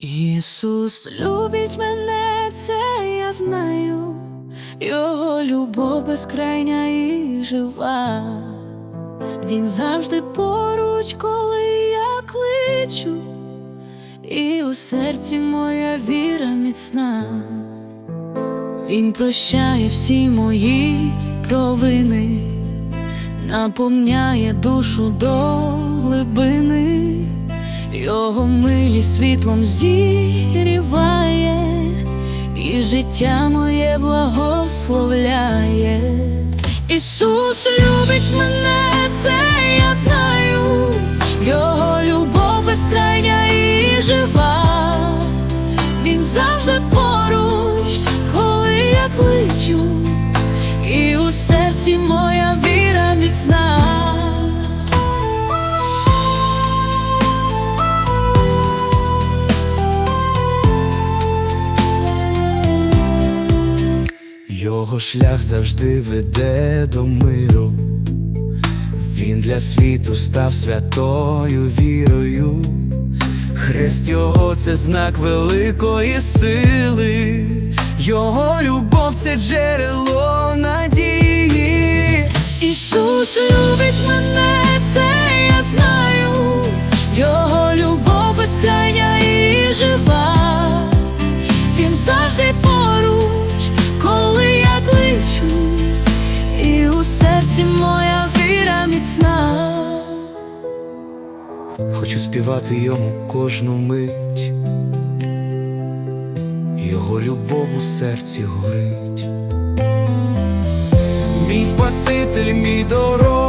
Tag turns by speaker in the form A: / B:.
A: Ісус любить мене, це я знаю, Його любов безкрайня і жива. Він завжди поруч, коли я кличу, і у серці моя віра міцна. Він прощає всі мої провини, наповняє душу до глибини, його милість світлом зігріває, і життя моє благословляє. Ісус любить мене, це я знаю, Його любов безкрайня і жива. Він завжди поруч, коли я кличу, і у серці моя
B: Його шлях завжди веде до миру. Він для світу став святою вірою. Хрест його це знак великої сили, Його любов це джерело надії.
A: Ісус любить мене, це я знаю, Його любов безкрайня і жива. Він завжди
B: Хочу співати йому кожну мить, Його любов у серці горить. Мій Спаситель, мій дорогий цар.